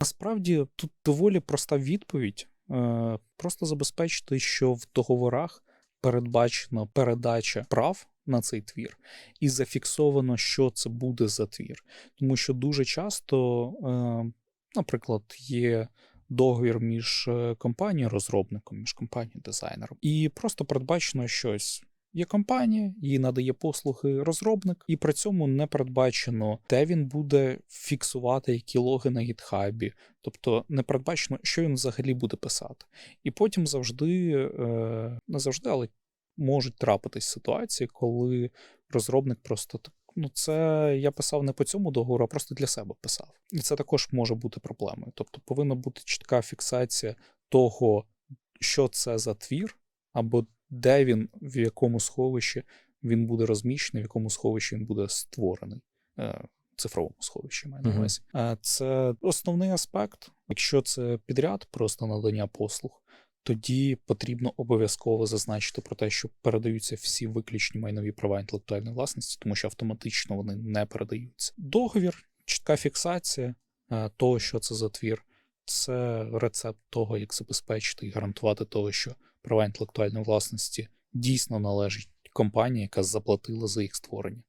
Насправді тут доволі проста відповідь. Е, Просто забезпечити, що в договорах передбачена передача прав на цей твір, і зафіксовано, що це буде за твір. Тому що дуже часто, е, наприклад, є договір між е, компанією-розробником, між компанією-дизайнером, і просто передбачено щось. Є компанія, їй надає послуги розробник, і при цьому не передбачено, де він буде фіксувати які логи на гітхабі, тобто не передбачено, що він взагалі буде писати. І потім завжди, е, не завжди, але можуть трапитись ситуації, коли розробник просто так. Ну, це я писав не по цьому договору, а просто для себе писав. І це також може бути проблемою. Тобто повинна бути чітка фіксація того, що це за твір, або де він, в якому сховищі він буде розміщений, в якому сховищі він буде створений. Е, Цифровому сховищі маю на увазі. Е, Це основний аспект. Якщо це підряд, просто надання послуг, тоді потрібно обов'язково зазначити про те, що передаються всі виключні майнові права інтелектуальної власності, тому що автоматично вони не передаються. Договір, чітка фіксація е, того, що це за твір, це рецепт того, як забезпечити і гарантувати того, що права інтелектуальної власності дійсно належить компанії, яка заплатила за їх створення.